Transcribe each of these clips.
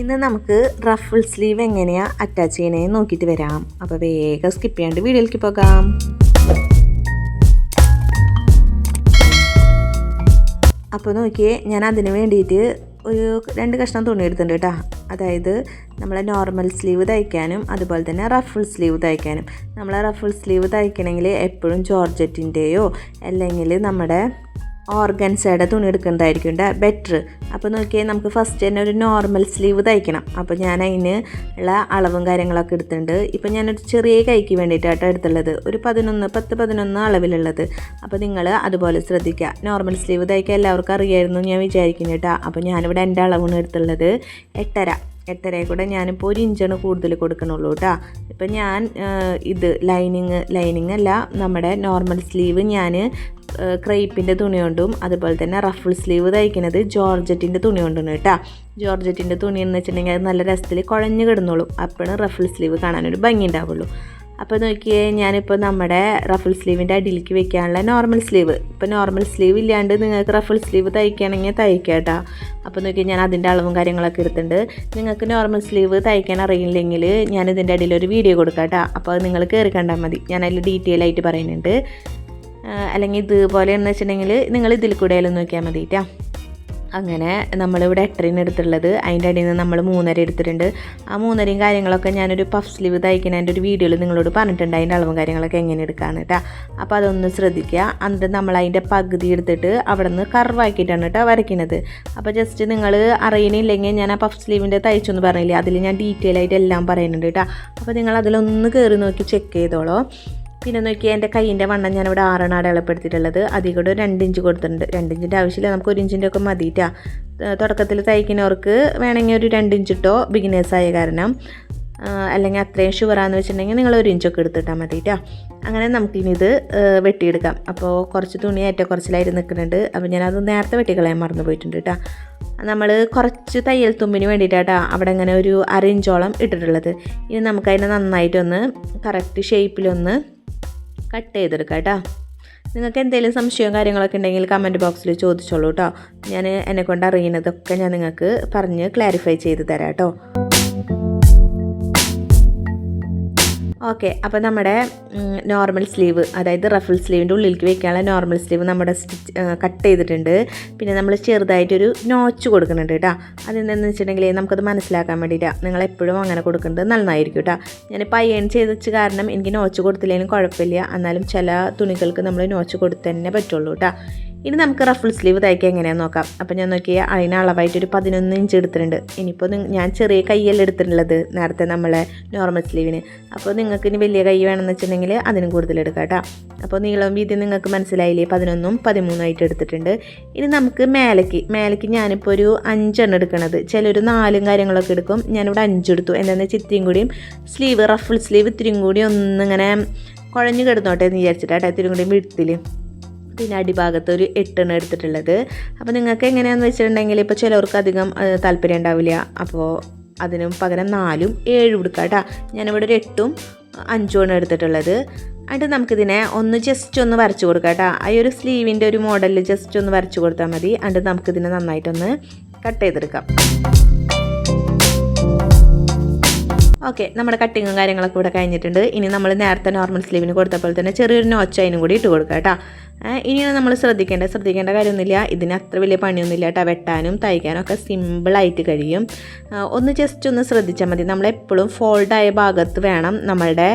ഇന്ന് നമുക്ക് ruffle sleeve എങ്ങനെയാണ് അറ്റാച്ച് ചെയ്യണേ നോക്കിയിട്ട് വരാം. അപ്പോൾ വേഗം സ്കിപ്പ് ചെയ്യാണ്ട് വീഡിയോയിലേക്ക് പോകാം. അപ്പോൾ നോക്കിയേ ഞാൻ അതിന് വേണ്ടിയിട്ട് ഒരു രണ്ട് കഷ്ണം തുണി എടുത്തിട്ടുണ്ട് കേട്ടോ. അതായത് നമ്മളെ നോർമൽ സ്ലീവ് തയ്ക്കാനും അതുപോലെ തന്നെ റഫിൾ സ്ലീവ് തയ്ക്കാനും. നമ്മളെ റഫിൾ സ്ലീവ് തയ്ക്കണമെങ്കിൽ എപ്പോഴും ജോർജറ്റിന്റെയോ അല്ലെങ്കിൽ നമ്മുടെ ഓർഗൻസയുടെ തുണി എടുക്കുന്നതായിരിക്കും ബെറ്റർ അപ്പോൾ നോക്കിയാൽ നമുക്ക് ഫസ്റ്റ് തന്നെ ഒരു നോർമൽ സ്ലീവ് തയ്ക്കണം. അപ്പോൾ ഞാൻ അതിന് ഉള്ള അളവും കാര്യങ്ങളൊക്കെ എടുത്തിട്ടുണ്ട്. ഇപ്പോൾ ഞാനൊരു ചെറിയ കൈക്ക് വേണ്ടിയിട്ടാണ് എടുത്തുള്ളത്. ഒരു പതിനൊന്ന് പത്ത് പതിനൊന്ന് അളവിലുള്ളത്. അപ്പോൾ നിങ്ങൾ അതുപോലെ ശ്രദ്ധിക്കുക നോർമൽ സ്ലീവ് തയ്ക്കാൻ എല്ലാവർക്കും അറിയായിരുന്നു ഞാൻ വിചാരിക്കുന്നു കേട്ടോ അപ്പോൾ ഞാനിവിടെ എന്റെ അളവാണ് എടുത്തുള്ളത്. എട്ടര. എട്ടരയെ കൂടെ ഞാനിപ്പോൾ ഒരു ഇഞ്ചാണ് കൂടുതൽ കൊടുക്കണുള്ളൂ കേട്ടോ ഇപ്പം ഞാൻ ഇത് ലൈനിങ് ലൈനിങ് അല്ല നമ്മുടെ നോർമൽ സ്ലീവ് ഞാൻ ക്രൈപ്പിന്റെ തുണി കൊണ്ടും അതുപോലെ തന്നെ റഫിൾ സ്ലീവ് തയ്ക്കുന്നത് ജോർജറ്റിന്റെ തുണി കൊണ്ടാണ് കേട്ടോ. ജോർജറ്റിന്റെ തുണി എന്ന് വെച്ചിട്ടുണ്ടെങ്കിൽ അത് നല്ല രസത്തിൽ കുഴഞ്ഞു കിടന്നോളും. അപ്പോഴാണ് റഫിൾ സ്ലീവ് കാണാനൊരു ഭംഗി ഉണ്ടാവുള്ളൂ. അപ്പോൾ നോക്കിയേ ഞാനിപ്പോൾ നമ്മുടെ റഫിൾ സ്ലീവിന്റെ അടിയിലേക്ക് വെക്കാനുള്ള നോർമൽ സ്ലീവ് ഇപ്പോൾ നോർമൽ സ്ലീവ് ഇല്ലാണ്ട് നിങ്ങൾക്ക് റഫിൾ സ്ലീവ് തയ്ക്കുകയാണെങ്കിൽ തയ്ക്കാം കേട്ടോ. അപ്പോൾ നോക്കി ഞാൻ അതിന്റെ അളവും കാര്യങ്ങളൊക്കെ എടുത്തിട്ടുണ്ട്. നിങ്ങൾക്ക് നോർമൽ സ്ലീവ് തയ്ക്കാൻ അറിയില്ലെങ്കിൽ ഞാൻ ഇതിന്റെ അടിയിൽ ഒരു വീഡിയോ കൊടുക്കാം കേട്ടോ. അപ്പോൾ നിങ്ങൾ കയറി കണ്ടാൽ മതി. ഞാൻ അതിൽ ഡീറ്റെയിൽ ആയിട്ട് പറയുന്നുണ്ട്. അല്ലെങ്കിൽ ഇതുപോലെയെന്ന് വെച്ചിട്ടുണ്ടെങ്കിൽ നിങ്ങൾ ഇതിൽ കൂടെ ആയാലും നോക്കിയാൽ മതി കേട്ടോ അങ്ങനെ നമ്മളിവിടെ എട്ടരയാണ് എടുത്തുള്ളത് അതിന്റെ അടിയിൽ നിന്ന് നമ്മൾ മൂന്നര എടുത്തിട്ടുണ്ട്. ആ മൂന്നരയും കാര്യങ്ങളൊക്കെ ഞാനൊരു പഫ് സ്ലീവ് തയ്ക്കുന്നതിന്റെ ഒരു വീഡിയോയിൽ നിങ്ങളോട് പറഞ്ഞിട്ടുണ്ട്. അതിന്റെ അളവും കാര്യങ്ങളൊക്കെ എങ്ങനെ എടുക്കാമെന്ന് കേട്ടോ അപ്പോൾ അതൊന്ന് ശ്രദ്ധിക്കുക. എന്നിട്ട് നമ്മൾ അതിന്റെ പകുതി എടുത്തിട്ട് അവിടെ നിന്ന് കർവാക്കിയിട്ടാണ് കേട്ടോ വരയ്ക്കുന്നത് അപ്പോൾ ജസ്റ്റ് നിങ്ങൾ അറിയണില്ലെങ്കിൽ ഞാൻ ആ പഫ് സ്ലീവിന്റെ തയ്ച്ചൊന്ന് പറഞ്ഞില്ലേ? അതിൽ ഞാൻ ഡീറ്റെയിൽ ആയിട്ട് എല്ലാം പറയുന്നുണ്ട് കേട്ടോ അപ്പോൾ നിങ്ങൾ അതിലൊന്ന് കയറി നോക്കി ചെക്ക് ചെയ്തോളൂ. പിന്നെ നോക്കിയാൽ എന്റെ കൈയിന്റെ വണ്ണം ഞാനിവിടെ ആറെണ്ണം അടയാളപ്പെടുത്തിയിട്ടുള്ളത്. അതിൽ കൂടെ രണ്ട് ഇഞ്ച് കൊടുത്തിട്ടുണ്ട്. രണ്ട് ഇഞ്ചിന്റെ ആവശ്യമില്ല നമുക്ക് ഒരു ഇഞ്ചിന്റെ ഒക്കെ മതിയിട്ടാ തുടക്കത്തിൽ തയ്ക്കുന്നവർക്ക് വേണമെങ്കിൽ ഒരു രണ്ട് ഇഞ്ച് ഇട്ടോ ബിഗിനേഴ്സായ കാരണം. അല്ലെങ്കിൽ അത്രയും ഷുഗറാന്ന് വെച്ചിട്ടുണ്ടെങ്കിൽ നിങ്ങൾ ഒരു ഇഞ്ചൊക്കെ എടുത്തിട്ടാൽ മതിയിട്ടാ അങ്ങനെ നമുക്കിനി ഇത് വെട്ടിയെടുക്കാം. അപ്പോൾ കുറച്ച് തുണി ഏറ്റക്കുറച്ചിലായിട്ട് നിൽക്കുന്നുണ്ട്. അപ്പോൾ ഞാനത് നേരത്തെ വെട്ടിക്കളയാൻ മറന്നു പോയിട്ടുണ്ട് കേട്ടോ നമ്മൾ കുറച്ച് തയ്യൽ തുമ്പിന് വേണ്ടിയിട്ടാ അവിടെ ഇങ്ങനെ ഒരു അര ഇഞ്ചോളം ഇട്ടിട്ടുള്ളത്. ഇനി നമുക്കതിനെ നന്നായിട്ടൊന്ന് കറക്റ്റ് ഷേപ്പിലൊന്ന് കട്ട് ചെയ്തെടുക്കാം കേട്ടോ. നിങ്ങൾക്ക് എന്തെങ്കിലും സംശയവും കാര്യങ്ങളൊക്കെ ഉണ്ടെങ്കിൽ കമന്റ് ബോക്സിൽ ചോദിച്ചോളൂ കേട്ടോ. ഞാൻ എന്നെക്കൊണ്ട് അറിയുന്നതൊക്കെ ഞാൻ നിങ്ങൾക്ക് പറഞ്ഞ് ക്ലാരിഫൈ ചെയ്ത് തരാം കേട്ടോ. ഓക്കെ അപ്പോൾ നമ്മുടെ നോർമൽ സ്ലീവ് അതായത് റഫിൾ സ്ലീവിന്റെ ഉള്ളിലേക്ക് വെക്കാനുള്ള നോർമൽ സ്ലീവ് നമ്മുടെ സ്റ്റിച്ച് കട്ട് ചെയ്തിട്ടുണ്ട്. പിന്നെ നമ്മൾ ചെറുതായിട്ടൊരു നോച്ച് കൊടുക്കുന്നുണ്ട് കേട്ടോ അതെന്താണെന്ന് വെച്ചിട്ടുണ്ടെങ്കിൽ നമുക്കത് മനസ്സിലാക്കാൻ വേണ്ടിയിട്ടാണ് നിങ്ങൾ എപ്പോഴും അങ്ങനെ കൊടുക്കുന്നത് നന്നായിരിക്കും കേട്ടോ ഞാനിപ്പോൾ അയൺ ചെയ്ത് വെച്ച് കാരണം എനിക്ക് നോച്ച് കൊടുത്തില്ലെങ്കിലും കുഴപ്പമില്ല. എന്നാലും ചില തുണികൾക്ക് നമ്മൾ നോച്ച് കൊടുത്തു തന്നെ പറ്റുള്ളൂ കേട്ടോ ഇനി നമുക്ക് റഫിൾ സ്ലീവ് തയ്ക്കാൻ എങ്ങനെയാണെന്ന് നോക്കാം. അപ്പോൾ ഞാൻ നോക്കിയാൽ അതിന് അളവായിട്ട് ഒരു പതിനൊന്ന് ഇഞ്ച് എടുത്തിട്ടുണ്ട്. ഇനിയിപ്പോൾ ഞാൻ ചെറിയ കയ്യല്ല എടുത്തിട്ടുള്ളത് നേരത്തെ നമ്മളെ നോർമൽ സ്ലീവിന് അപ്പോൾ നിങ്ങൾക്ക് ഇനി വലിയ കൈ വേണമെന്ന് വെച്ചിട്ടുണ്ടെങ്കിൽ അതിനും കൂടുതൽ എടുക്കാം കേട്ടോ. അപ്പോൾ നീളം വീതി നിങ്ങൾക്ക് മനസ്സിലായില്ലേ പതിനൊന്നും പതിമൂന്നും ആയിട്ട് എടുത്തിട്ടുണ്ട്. ഇനി നമുക്ക് മേലയ്ക്ക് മേലയ്ക്ക് ഞാനിപ്പോൾ ഒരു അഞ്ചെണ്ണം എടുക്കണത്. ചിലൊരു നാലും കാര്യങ്ങളൊക്കെ എടുക്കും. ഞാനിവിടെ അഞ്ചെടുത്തു എന്താണെന്ന് വെച്ചാൽ ഇത്തിരിയും കൂടിയും സ്ലീവ് റഫിൾ സ്ലീവ് ഇത്തിരിയും കൂടി ഒന്നിങ്ങനെ കുഴഞ്ഞു കിടന്നോട്ടെ എന്ന് വിചാരിച്ചിട്ടാട്ടോ ഇത്തിരിയും കൂടി വിടുത്തിൽ പിന്നെ അടിഭാഗത്ത് ഒരു എട്ടെണ്ണം എടുത്തിട്ടുള്ളത്. അപ്പോൾ നിങ്ങൾക്ക് എങ്ങനെയാണെന്ന് വെച്ചിട്ടുണ്ടെങ്കിൽ ഇപ്പോൾ ചിലവർക്ക് അധികം താല്പര്യം ഉണ്ടാവില്ല. അപ്പോൾ അതിനും പകരം നാലും ഏഴും എടുക്കാം കേട്ടോ. ഞാനിവിടെ ഒരു എട്ടും അഞ്ചുമാണ് എടുത്തിട്ടുള്ളത്. എന്നിട്ട് നമുക്കിതിനെ ഒന്ന് ജസ്റ്റ് ഒന്ന് വരച്ച് കൊടുക്കാം കേട്ടോ. ആ ഒരു സ്ലീവിന്റെ ഒരു മോഡലിൽ ജസ്റ്റ് ഒന്ന് വരച്ച് കൊടുത്താൽ മതി. എന്നിട്ട് നമുക്കിതിനെ നന്നായിട്ടൊന്ന് കട്ട് ചെയ്തെടുക്കാം. ഓക്കെ നമ്മുടെ കട്ടിങ്ങും കാര്യങ്ങളൊക്കെ ഇവിടെ കഴിഞ്ഞിട്ടുണ്ട്. ഇനി നമ്മൾ നേരത്തെ നോർമൽ സ്ലീവിന് കൊടുത്തപ്പോൾ തന്നെ ചെറിയൊരു നോച്ച് അതിനും കൂടി ഇട്ട് കൊടുക്കാം കേട്ടോ. ഇനിയാണ് നമ്മൾ ശ്രദ്ധിക്കേണ്ട ശ്രദ്ധിക്കേണ്ട കാര്യമൊന്നുമില്ല. ഇതിന് അത്ര വലിയ പണിയൊന്നുമില്ല കേട്ടോ. വെട്ടാനും തയ്ക്കാനും ഒക്കെ സിമ്പിളായിട്ട് കഴിയും. ഒന്ന് ജസ്റ്റ് ഒന്ന് ശ്രദ്ധിച്ചാൽ മതി. നമ്മളെപ്പോഴും ഫോൾഡായ ഭാഗത്ത് വേണം നമ്മളുടെ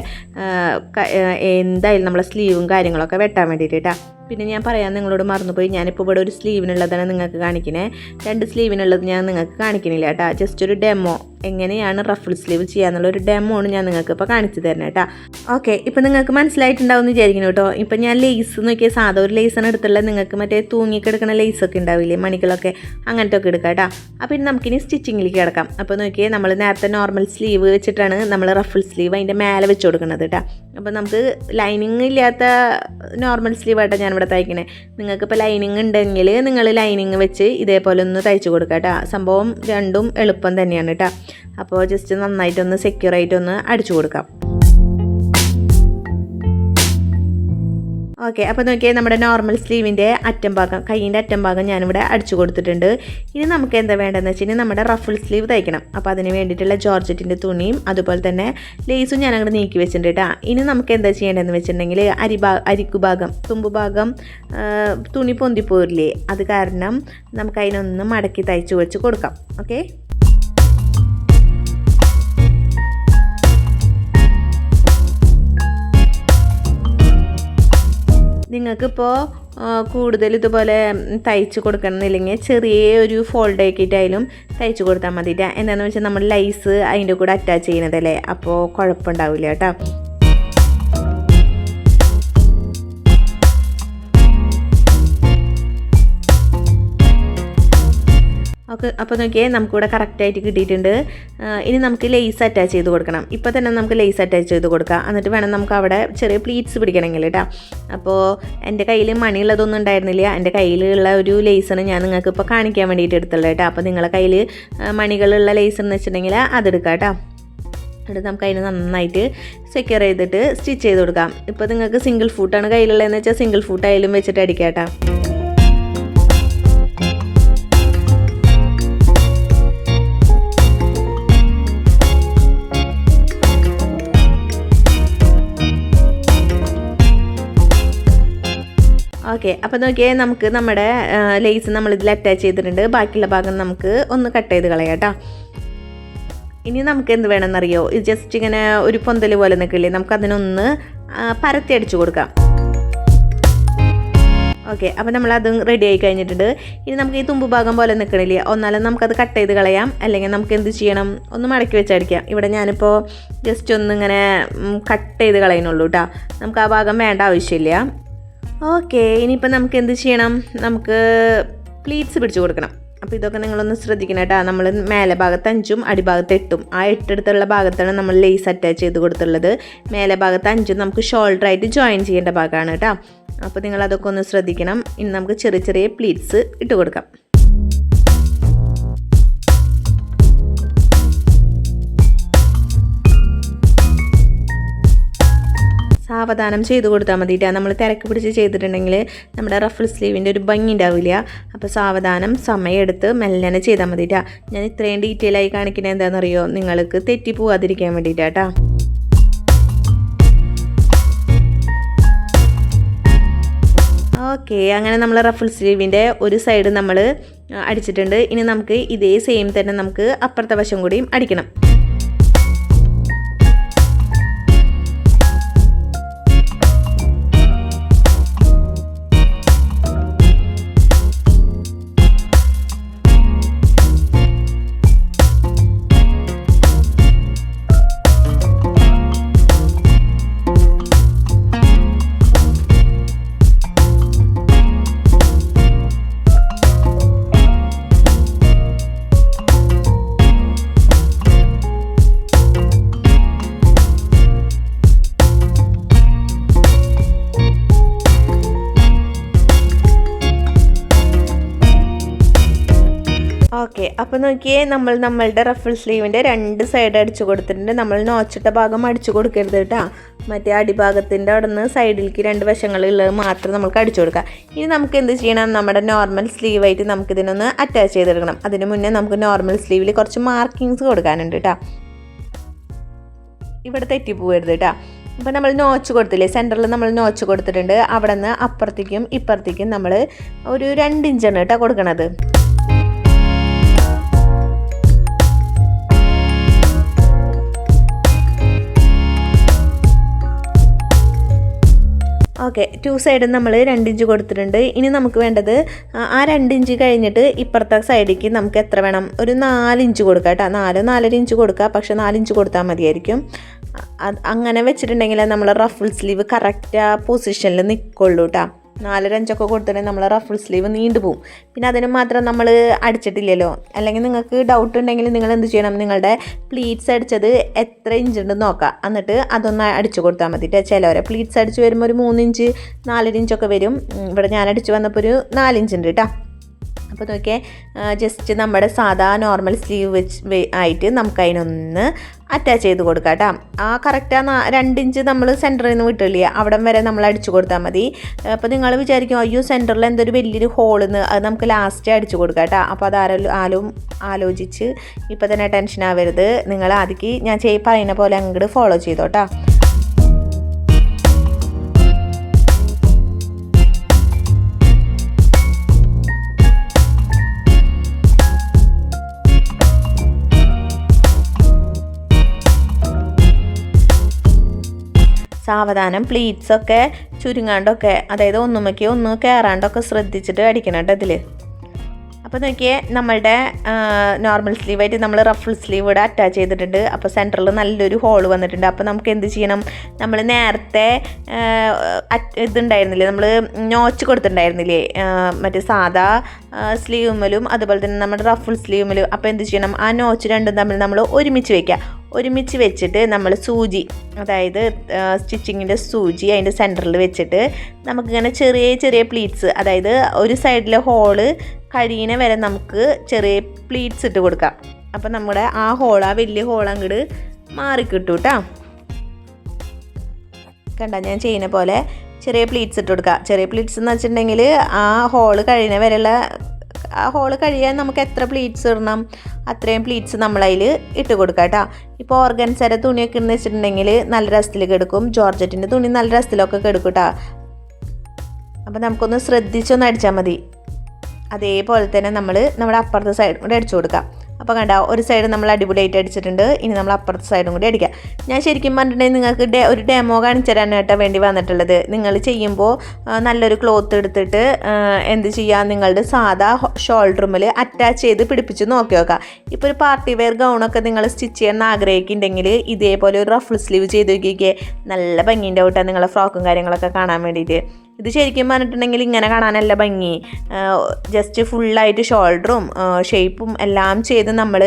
എന്തായാലും നമ്മളെ സ്ലീവും കാര്യങ്ങളൊക്കെ വെട്ടാൻ വേണ്ടിയിട്ട് കേട്ടോ. പിന്നെ ഞാൻ പറയാൻ നിങ്ങളോട് മറന്നുപോയി. ഞാനിപ്പോൾ ഇവിടെ ഒരു സ്ലീവിനുള്ളതാണ് നിങ്ങൾക്ക് കാണിക്കണേ. രണ്ട് സ്ലീവിനുള്ളത് ഞാൻ നിങ്ങൾക്ക് കാണിക്കണില്ല കേട്ടോ. ജസ്റ്റ് ഒരു ഡെമോ എങ്ങനെയാണ് റഫിൾ സ്ലീവ് ചെയ്യാന്നുള്ള ഒരു ഡെമോ ആണ് ഞാൻ നിങ്ങൾക്ക് ഇപ്പോൾ കാണിച്ചു തരുന്നത് കേട്ടോ. ഓക്കെ ഇപ്പോൾ നിങ്ങൾക്ക് മനസ്സിലായിട്ടുണ്ടാവും എന്ന് വിചാരിക്കുന്നു കേട്ടോ. ഇപ്പം ഞാൻ ലേസ് നോക്കിയ സാധാ ഒരു ലേസാണ് എടുത്തുള്ളത് നിങ്ങൾക്ക് മറ്റേ തൂങ്ങിക്കിടക്കുന്ന ലേസൊക്കെ ഉണ്ടാവില്ലേ മണികളൊക്കെ അങ്ങനത്തെ ഒക്കെ എടുക്കാം കേട്ടോ. അപ്പോൾ ഇനി നമുക്കിനി സ്റ്റിച്ചിങ്ങിലേക്ക് കിടക്കാം. അപ്പോൾ നോക്കിയാൽ നമ്മൾ നേരത്തെ നോർമൽ സ്ലീവ് വെച്ചിട്ടാണ് നമ്മൾ റഫിൾ സ്ലീവ് അതിന്റെ മേലെ വെച്ച് കൊടുക്കുന്നത് കേട്ടോ. അപ്പോൾ നമുക്ക് ലൈനിങ് ഇല്ലാത്ത നോർമൽ സ്ലീവായിട്ടാണ് ഞാൻ ഇവിടെ തയ്ക്കണേ. നിങ്ങൾക്ക് ഇപ്പോൾ ലൈനിങ് ഉണ്ടെങ്കിൽ നിങ്ങൾ ലൈനിങ് വെച്ച് ഇതേപോലെ ഒന്ന് തയ്ച്ച് കൊടുക്കുക കേട്ടോ. സംഭവം രണ്ടും എളുപ്പം തന്നെയാണ് കേട്ടോ. അപ്പോൾ ജസ്റ്റ് നന്നായിട്ടൊന്ന് സെക്യൂർ ആയിട്ടൊന്ന് അടിച്ചു കൊടുക്കാം. ഓക്കെ അപ്പോൾ നോക്കിയാൽ നമ്മുടെ നോർമൽ സ്ലീവിന്റെ അറ്റം ഭാഗം കൈയിന്റെ അറ്റം ഭാഗം ഞാനിവിടെ അടിച്ചു കൊടുത്തിട്ടുണ്ട്. ഇനി നമുക്ക് എന്താ വേണ്ടതെന്ന് വെച്ചാൽ നമ്മുടെ റഫിൾ സ്ലീവ് തയ്ക്കണം. അപ്പോൾ അതിന് വേണ്ടിയിട്ടുള്ള ജോർജറ്റിന്റെ തുണിയും അതുപോലെ തന്നെ ലേസും ഞാൻ അങ്ങോട്ട് നീക്കി വെച്ചിട്ടുണ്ട് കേട്ടോ ഇനി നമുക്ക് എന്താ ചെയ്യേണ്ടതെന്ന് വെച്ചിട്ടുണ്ടെങ്കിൽ അരി ഭാ അരിക്കു ഭാഗം തുമ്പ് ഭാഗം തുണി പൊന്തിപ്പോരില്ലേ? അത് കാരണം നമുക്ക് അതിനൊന്ന് മടക്കി തയ്ച്ചു വെച്ച് കൊടുക്കാം. ഓക്കെ നിങ്ങൾക്കിപ്പോൾ കൂടുതൽ ഇതുപോലെ തയ്ച്ച് കൊടുക്കണമെന്നില്ലെങ്കിൽ ചെറിയ ഒരു ഫോൾഡ് ആക്കിയിട്ടായാലും തയ്ച്ച് കൊടുത്താൽ മതി എന്താണെന്ന് വെച്ചാൽ നമ്മൾ ലൈസ് അതിന്റെ കൂടെ അറ്റാച്ച് ചെയ്യുന്നതല്ലേ അപ്പോൾ കുഴപ്പമുണ്ടാവില്ല കേട്ടോ. ഓക്കെ അപ്പോൾ നോക്കിയാൽ നമുക്കിവിടെ കറക്റ്റായിട്ട് കിട്ടിയിട്ടുണ്ട്. ഇനി നമുക്ക് ലേസ് അറ്റാച്ച് ചെയ്ത് കൊടുക്കണം. ഇപ്പോൾ തന്നെ നമുക്ക് ലേസ് അറ്റാച്ച് ചെയ്ത് കൊടുക്കാം. എന്നിട്ട് വേണം നമുക്ക് അവിടെ ചെറിയ പ്ലീറ്റ്സ് പിടിക്കണമെങ്കിൽ കേട്ടോ അപ്പോൾ എന്റെ കയ്യിൽ മണിയുള്ളതൊന്നും ഉണ്ടായിരുന്നില്ല. എന്റെ കയ്യിലുള്ള ഒരു ലേസാണ് ഞാൻ നിങ്ങൾക്ക് ഇപ്പോൾ കാണിക്കാൻ വേണ്ടിയിട്ട് എടുത്തുള്ളത് കേട്ടോ അപ്പോൾ നിങ്ങളെ കയ്യിൽ മണികളുള്ള ലേസ് എന്ന് വെച്ചിട്ടുണ്ടെങ്കിൽ അതെടുക്കാം കേട്ടോ എന്നിട്ട് നമുക്ക് അതിന് നന്നായിട്ട് സെക്യൂർ ചെയ്തിട്ട് സ്റ്റിച്ച് ചെയ്ത് കൊടുക്കാം. ഇപ്പോൾ നിങ്ങൾക്ക് സിംഗിൾ ഫൂട്ടാണ് കയ്യിലുള്ളതെന്ന് വെച്ചാൽ സിംഗിൾ ഫൂട്ടായാലും വെച്ചിട്ട് അടിക്കാം കേട്ടോ ഓക്കെ അപ്പോൾ നോക്കിയേ നമുക്ക് നമ്മുടെ ലേസ് നമ്മൾ ഇതിൽ അറ്റാച്ച് ചെയ്തിട്ടുണ്ട്. ബാക്കിയുള്ള ഭാഗം നമുക്ക് ഒന്ന് കട്ട് ചെയ്ത് കളയാം കേട്ടോ ഇനി നമുക്ക് എന്ത് വേണമെന്നറിയോ? ഇത് ജസ്റ്റ് ഇങ്ങനെ ഒരു പൊന്തൽ പോലെ നിൽക്കില്ലേ? നമുക്ക് അതിനൊന്ന് പരത്തി അടിച്ചു കൊടുക്കാം. ഓക്കെ അപ്പോൾ നമ്മൾ അതും റെഡി ആയി കഴിഞ്ഞിട്ടുണ്ട്. ഇനി നമുക്ക് ഈ തുമ്പ് ഭാഗം പോലെ നിൽക്കണില്ലേ? ഒന്നാലും നമുക്കത് കട്ട് ചെയ്ത് കളയാം. അല്ലെങ്കിൽ നമുക്ക് എന്ത് ചെയ്യണം? ഒന്ന് മടക്കി വെച്ചടിക്കാം. ഇവിടെ ഞാനിപ്പോൾ ജസ്റ്റ് ഒന്ന് ഇങ്ങനെ കട്ട് ചെയ്ത് കളയുന്നുള്ളൂ കേട്ടോ നമുക്ക് ആ ഭാഗം വേണ്ട ആവശ്യമില്ല. ഓക്കെ ഇനിയിപ്പോൾ നമുക്ക് എന്ത് ചെയ്യണം? നമുക്ക് പ്ലീറ്റ്സ് പിടിച്ചു കൊടുക്കണം. അപ്പോൾ ഇതൊക്കെ നിങ്ങളൊന്ന് ശ്രദ്ധിക്കണം കേട്ടോ. നമ്മൾ മേലെ ഭാഗത്ത് അഞ്ചും അടിഭാഗത്ത് എട്ടും. ആ എട്ടെടുത്തുള്ള ഭാഗത്താണ് നമ്മൾ ലേസ് അറ്റാച്ച് ചെയ്ത് കൊടുത്തുള്ളത്. മേലെ ഭാഗത്ത് അഞ്ചും നമുക്ക് ഷോൾഡർ ആയിട്ട് ജോയിൻ ചെയ്യേണ്ട ഭാഗമാണ് കേട്ടോ. അപ്പോൾ നിങ്ങൾ അതൊക്കെ ഒന്ന് ശ്രദ്ധിക്കണം. ഇനി നമുക്ക് ചെറിയ ചെറിയ പ്ലീറ്റ്സ് ഇട്ട് കൊടുക്കാം. സാവധാനം ചെയ്ത് കൊടുത്താൽ മതിയിട്ടാ നമ്മൾ തിരക്ക് പിടിച്ച് ചെയ്തിട്ടുണ്ടെങ്കിൽ നമ്മുടെ റഫിൾ സ്ലീവിന്റെ ഒരു ഭംഗി ഉണ്ടാവില്ല. അപ്പോൾ സാവധാനം സമയമെടുത്ത് മെല്ലനെ ചെയ്താൽ മതിയിട്ടാ ഞാൻ ഇത്രയും ഡീറ്റെയിൽ ആയി കാണിക്കുന്നത് എന്താണെന്നറിയോ നിങ്ങൾക്ക് തെറ്റി പോവാതിരിക്കാൻ വേണ്ടിയിട്ടാട്ടാ ഓക്കെ അങ്ങനെ നമ്മൾ റഫിൾ സ്ലീവിന്റെ ഒരു സൈഡ് നമ്മൾ അടിച്ചിട്ടുണ്ട്. ഇനി നമുക്ക് ഇതേ സെയിം തന്നെ നമുക്ക് അപ്പുറത്തെ വശം കൂടിയും അടിക്കണം. ഓക്കെ. അപ്പോൾ നോക്കിയേ നമ്മൾ നമ്മളുടെ റഫിൾ സ്ലീവിന്റെ രണ്ട് സൈഡ് അടിച്ചു കൊടുത്തിട്ടുണ്ട്. നമ്മൾ നോച്ചിട്ട ഭാഗം അടിച്ചു കൊടുക്കരുത് കേട്ടോ. മറ്റേ അടിഭാഗത്തിന്റെ അവിടെ നിന്ന് സൈഡിലേക്ക് രണ്ട് വശങ്ങളുള്ളത് മാത്രം നമുക്ക് അടിച്ചു കൊടുക്കാം. ഇനി നമുക്ക് എന്ത് ചെയ്യണം? നമ്മുടെ നോർമൽ സ്ലീവായിട്ട് നമുക്കിതിനൊന്ന് അറ്റാച്ച് ചെയ്തെടുക്കണം. അതിന് മുന്നേ നമുക്ക് നോർമൽ സ്ലീവിൽ കുറച്ച് മാർക്കിങ്സ് കൊടുക്കാനുണ്ട് കേട്ടോ. ഇവിടെ തെറ്റിപ്പോവരുത് കേട്ടോ. അപ്പോൾ നമ്മൾ നോച്ച് കൊടുത്തില്ലേ? സെന്ററിൽ നമ്മൾ നോച്ച് കൊടുത്തിട്ടുണ്ട്. അവിടെ നിന്ന് അപ്പുറത്തേക്കും ഇപ്പുറത്തേക്കും നമ്മൾ ഒരു രണ്ട് ഇഞ്ചാണ് കേട്ടോ കൊടുക്കണത്. ഓക്കെ ടു സൈഡും നമ്മൾ രണ്ട് ഇഞ്ച് കൊടുത്തിട്ടുണ്ട്. ഇനി നമുക്ക് വേണ്ടത് ആ- രണ്ടിഞ്ച് കഴിഞ്ഞിട്ട് ഇപ്പുറത്തെ സൈഡിലേക്ക് നമുക്ക് എത്ര വേണം? ഒരു നാല് ഇഞ്ച് കൊടുക്കാം കേട്ടോ. നാലോ നാലര ഇഞ്ച് കൊടുക്കുക പക്ഷെ നാല് ഇഞ്ച് കൊടുത്താൽ മതിയായിരിക്കും. അങ്ങനെ വെച്ചിട്ടുണ്ടെങ്കിൽ നമ്മൾ റഫിൾ സ്ലീവ് കറക്റ്റ് ആ പൊസിഷനിൽ നിൽക്കുള്ളൂ കേട്ടോ നാലര അഞ്ചൊക്കെ കൊടുത്തിട്ടുണ്ടെങ്കിൽ നമ്മൾ റഫിൾ സ്ലീവ് നീണ്ടു പോകും പിന്നെ അതിന് മാത്രം നമ്മൾ അടിച്ചിട്ടില്ലല്ലോ. അല്ലെങ്കിൽ നിങ്ങൾക്ക് ഡൗട്ട് ഉണ്ടെങ്കിൽ നിങ്ങൾ എന്ത് ചെയ്യണം? നിങ്ങളുടെ പ്ലീറ്റ്സ് അടിച്ചത് എത്ര ഇഞ്ച് ഉണ്ടെന്ന് നോക്കാം. എന്നിട്ട് അതൊന്ന് അടിച്ചു കൊടുത്താൽ മതി. ചിലവരെ പ്ലീറ്റ്സ് അടിച്ച് വരുമ്പോൾ ഒരു മൂന്നിഞ്ച് നാലര ഇഞ്ചൊക്കെ വരും. ഇവിടെ ഞാൻ അടിച്ച് വന്നപ്പോൾ ഒരു നാലിഞ്ച് ഉണ്ട് കേട്ടോ അപ്പോൾ നോക്കിയേ ജസ്റ്റ് നമ്മുടെ സാധാ നോർമൽ സ്ലീവ് വെച്ച് ആയിട്ട് നമുക്ക് അതിനൊന്ന് അറ്റാച്ച് ചെയ്ത് കൊടുക്കാം കേട്ടോ ആ കറക്റ്റ് ആ രണ്ട് ഇഞ്ച് നമ്മൾ സെന്ററിൽ നിന്ന് വിട്ടില്ലേ അവിടം വരെ നമ്മൾ അടിച്ചു കൊടുത്താൽ മതി. അപ്പോൾ നിങ്ങൾ വിചാരിക്കും അയ്യോ സെന്ററിൽ എന്തൊരു വലിയൊരു ഹോളെന്ന് അത് നമുക്ക് ലാസ്റ്റ് അടിച്ചു കൊടുക്കാം കേട്ടോ അപ്പോൾ അത് ആരും ആലും ആലോചിച്ച് ഇപ്പോൾ തന്നെ ടെൻഷൻ ആവരുത്. നിങ്ങൾ ആദ്യക്ക് ഞാൻ ചെയ് പറയുന്ന പോലെ അങ്ങോട്ട് ഫോളോ ചെയ്തോട്ടാ സാവധാനം പ്ലീറ്റ്സൊക്കെ ചുരുങ്ങാണ്ടൊക്കെ അതായത് ഒന്നുമൊക്കെ ഒന്ന് കയറാണ്ടൊക്കെ ശ്രദ്ധിച്ചിട്ട് അടിക്കണം കേട്ടോ ഇതിൽ അപ്പോൾ നോക്കിയേ നമ്മളുടെ നോർമൽ സ്ലീവായിട്ട് നമ്മൾ റഫിൾ സ്ലീവ് ഇവിടെ അറ്റാച്ച് ചെയ്തിട്ടുണ്ട്. അപ്പോൾ സെന്ററിൽ നല്ലൊരു ഹോൾ വന്നിട്ടുണ്ട്. അപ്പോൾ നമുക്ക് എന്ത് ചെയ്യണം? നമ്മൾ നേരത്തെ ഇതുണ്ടായിരുന്നില്ലേ? നമ്മൾ നോച്ച് കൊടുത്തിട്ടുണ്ടായിരുന്നില്ലേ? മറ്റേ സാധാ സ്ലീവുമ്മലും അതുപോലെ തന്നെ നമ്മുടെ റഫിൾ സ്ലീവുമ്മലും അപ്പോൾ എന്ത് ചെയ്യണം? ആ നോച്ച് രണ്ടും തമ്മിൽ നമ്മൾ ഒരുമിച്ച് വെക്കുക. ഒരുമിച്ച് വെച്ചിട്ട് നമ്മൾ സൂചി അതായത് സ്റ്റിച്ചിങ്ങിന്റെ സൂചി അതിന്റെ സെന്ററിൽ വെച്ചിട്ട് നമുക്കിങ്ങനെ ചെറിയ ചെറിയ പ്ലീറ്റ്സ് അതായത് ഒരു സൈഡിലെ ഹോൾ കഴിയണ വരെ നമുക്ക് ചെറിയ പ്ലീറ്റ്സ് ഇട്ട് കൊടുക്കാം. അപ്പം നമ്മുടെ ആ ഹോൾ ആ വലിയ ഹോൾ അങ്ങോട്ട് മാറിക്കിട്ടു കേട്ടോ കണ്ട ഞാൻ ചെയ്യുന്ന പോലെ ചെറിയ പ്ലീറ്റ്സ് ഇട്ട് കൊടുക്കുക ചെറിയ പ്ലീറ്റ്സ് എന്ന് വെച്ചിട്ടുണ്ടെങ്കിൽ ആ ഹോൾ കഴിയുന്ന വരെയുള്ള ആ ഹോൾ കഴിയാൻ നമുക്ക് എത്ര പ്ലീറ്റ്സ് ഇടണം? അത്രയും പ്ലീറ്റ്സ് നമ്മളതിൽ ഇട്ട് കൊടുക്കുക കേട്ടോ ഇപ്പോൾ ഓർഗൻസയുടെ തുണിയൊക്കെ എന്ന് വെച്ചിട്ടുണ്ടെങ്കിൽ നല്ല രസത്തിൽ കെടുക്കും ജോർജറ്റിന്റെ തുണി നല്ല രസത്തിലൊക്കെ കെടുക്കും കേട്ടോ അപ്പോൾ നമുക്കൊന്ന് ശ്രദ്ധിച്ചൊന്ന് അടിച്ചാൽ മതി. അതേപോലെ തന്നെ നമ്മൾ നമ്മുടെ അപ്പുറത്തെ സൈഡ് കൂടെ അടിച്ചു കൊടുക്കാം. അപ്പോൾ കണ്ട ഒരു സൈഡ് നമ്മൾ അടിപൊളിയായിട്ട് അടിച്ചിട്ടുണ്ട്. ഇനി നമ്മൾ അപ്പുറത്തെ സൈഡും കൂടി അടിക്കാം. ഞാൻ ശരിക്കും പറഞ്ഞിട്ടുണ്ടെങ്കിൽ നിങ്ങൾക്ക് ഡേ ഒരു ഡെമോ കാണിച്ചു തരാനായിട്ടാണ് വേണ്ടി വന്നിട്ടുള്ളത്. നിങ്ങൾ ചെയ്യുമ്പോൾ നല്ലൊരു ക്ലോത്ത് എടുത്തിട്ട് എന്ത് ചെയ്യുക നിങ്ങളുടെ സാധാ ഷോൾഡറുമിൽ അറ്റാച്ച് ചെയ്ത് പിടിപ്പിച്ച് നോക്കി നോക്കാം. ഇപ്പോൾ ഒരു പാർട്ടി വെയർ ഗൗണൊക്കെ നിങ്ങൾ സ്റ്റിച്ച് ചെയ്യാൻ ആഗ്രഹിക്കുന്നുണ്ടെങ്കിൽ ഇതേപോലെ ഒരു റഫിൾ സ്ലീവ് ചെയ്ത് നോക്കിയൊക്കെ നല്ല ഭംഗിന്റെ ഔട്ടാണ് നിങ്ങളെ ഫ്രോക്കും കാര്യങ്ങളൊക്കെ കാണാൻ വേണ്ടിയിട്ട്. ഇത് ശരിക്കും പറഞ്ഞിട്ടുണ്ടെങ്കിൽ ഇങ്ങനെ കാണാനല്ല ഭംഗി. ജസ്റ്റ് ഫുള്ളായിട്ട് ഷോൾഡറും ഷേപ്പും എല്ലാം ചെയ്ത് നമ്മൾ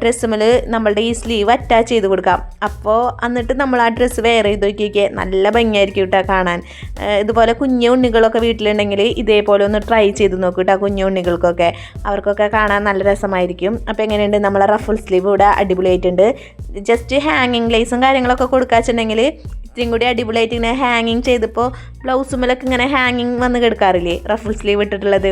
ഡ്രസ്സുമ്മൽ നമ്മളുടെ ഈ സ്ലീവ് അറ്റാച്ച് ചെയ്ത് കൊടുക്കാം. അപ്പോൾ എന്നിട്ട് നമ്മൾ ആ ഡ്രസ്സ് വെയർ ചെയ്ത് നോക്കിയൊക്കെ നല്ല ഭംഗിയായിരിക്കും കേട്ടോ കാണാൻ. ഇതുപോലെ കുഞ്ഞു ഉണ്ണികളൊക്കെ വീട്ടിലുണ്ടെങ്കിൽ ഇതേപോലെ ഒന്ന് ട്രൈ ചെയ്ത് നോക്കൂ കേട്ടോ കുഞ്ഞു ഉണ്ണികൾക്കൊക്കെ. അവർക്കൊക്കെ കാണാൻ നല്ല രസമായിരിക്കും. അപ്പോൾ എങ്ങനെയുണ്ട് നമ്മളെ റഫിൾ സ്ലീവ് ഇവിടെ അടിപൊളിയായിട്ടുണ്ട്. ജസ്റ്റ് ഹാങ്ങിങ് ലേസും കാര്യങ്ങളൊക്കെ കൊടുക്കാച്ചുണ്ടെങ്കിൽ ഇത്തിരിയും കൂടി അടിപൊളിയായിട്ട് ഇങ്ങനെ ഹാങ്ങിങ് ചെയ്തപ്പോൾ ബ്ലൗസുമ്മലൊക്കെ ഇങ്ങനെ ഹാങ്ങിങ് വന്ന് കിടക്കാറില്ലേ? റഫിൾ സ്ലീവ് ഇട്ടിട്ടുള്ളത്.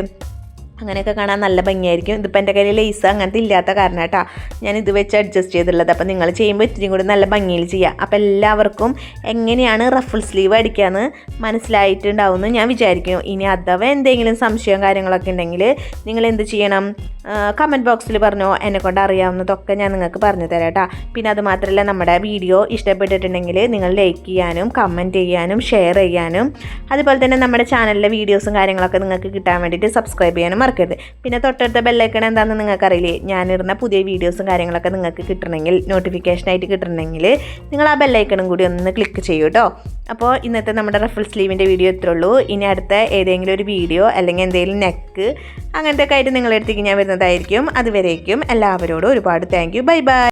അങ്ങനെയൊക്കെ കാണാൻ നല്ല ഭംഗിയായിരിക്കും. ഇതിപ്പോൾ എന്റെ കയ്യിൽ ലേസ് അങ്ങനത്തെ ഇല്ലാത്ത കാരണം കേട്ടോ ഞാൻ ഇത് വെച്ച് അഡ്ജസ്റ്റ് ചെയ്തിട്ടുള്ളത്. അപ്പോൾ നിങ്ങൾ ചെയ്യുമ്പോൾ ഇത്തിരി കൂടി നല്ല ഭംഗിയിൽ ചെയ്യാം. അപ്പോൾ എല്ലാവർക്കും എങ്ങനെയാണ് റഫിൾ സ്ലീവ് അടിക്കാമെന്ന് മനസ്സിലായിട്ടുണ്ടാവുമെന്ന് ഞാൻ വിചാരിക്കും ഇനി അഥവാ എന്തെങ്കിലും സംശയം കാര്യങ്ങളൊക്കെ ഉണ്ടെങ്കിൽ നിങ്ങൾ എന്ത് ചെയ്യണം? കമന്റ് ബോക്സിൽ പറഞ്ഞോ. എന്നെ കൊണ്ട് അറിയാവുന്നതൊക്കെ ഞാൻ നിങ്ങൾക്ക് പറഞ്ഞു തരാം കേട്ടോ പിന്നെ അത് മാത്രമല്ല നമ്മുടെ വീഡിയോ ഇഷ്ടപ്പെട്ടിട്ടുണ്ടെങ്കിൽ നിങ്ങൾ ലൈക്ക് ചെയ്യാനും കമന്റ് ചെയ്യാനും ഷെയർ ചെയ്യാനും. അതുപോലെ തന്നെ നമ്മുടെ ചാനലിലെ വീഡിയോസും കാര്യങ്ങളൊക്കെ നിങ്ങൾക്ക് കിട്ടാൻ വേണ്ടിയിട്ട് സബ്സ്ക്രൈബ് ചെയ്യാനും മറക്കരുത്. പിന്നെ തൊട്ടടുത്ത ബെല്ലൈക്കൺ എന്താണെന്ന് നിങ്ങൾക്ക് അറിയില്ലേ ഞാനിടുന്ന പുതിയ വീഡിയോസും കാര്യങ്ങളൊക്കെ നിങ്ങൾക്ക് കിട്ടണമെങ്കിൽ നോട്ടിഫിക്കേഷനായിട്ട് കിട്ടണമെങ്കിൽ നിങ്ങൾ ആ ബെല്ലൈക്കണും കൂടി ഒന്ന് ക്ലിക്ക് ചെയ്യൂ കേട്ടോ അപ്പോൾ ഇന്നത്തെ നമ്മുടെ റഫൽ സ്ലീവിന്റെ വീഡിയോ ഇത്രേ ഉള്ളൂ. ഇനി അടുത്ത ഏതെങ്കിലും ഒരു വീഡിയോ അല്ലെങ്കിൽ എന്തെങ്കിലും നെക്ക് അങ്ങനത്തെ ഒക്കെ ആയിട്ട് നിങ്ങളുടെ അടുത്തേക്ക് ഞാൻ വരുന്നതായിരിക്കും. അതുവരേക്കും എല്ലാവരോടും ഒരുപാട് താങ്ക് യു ബൈ ബൈ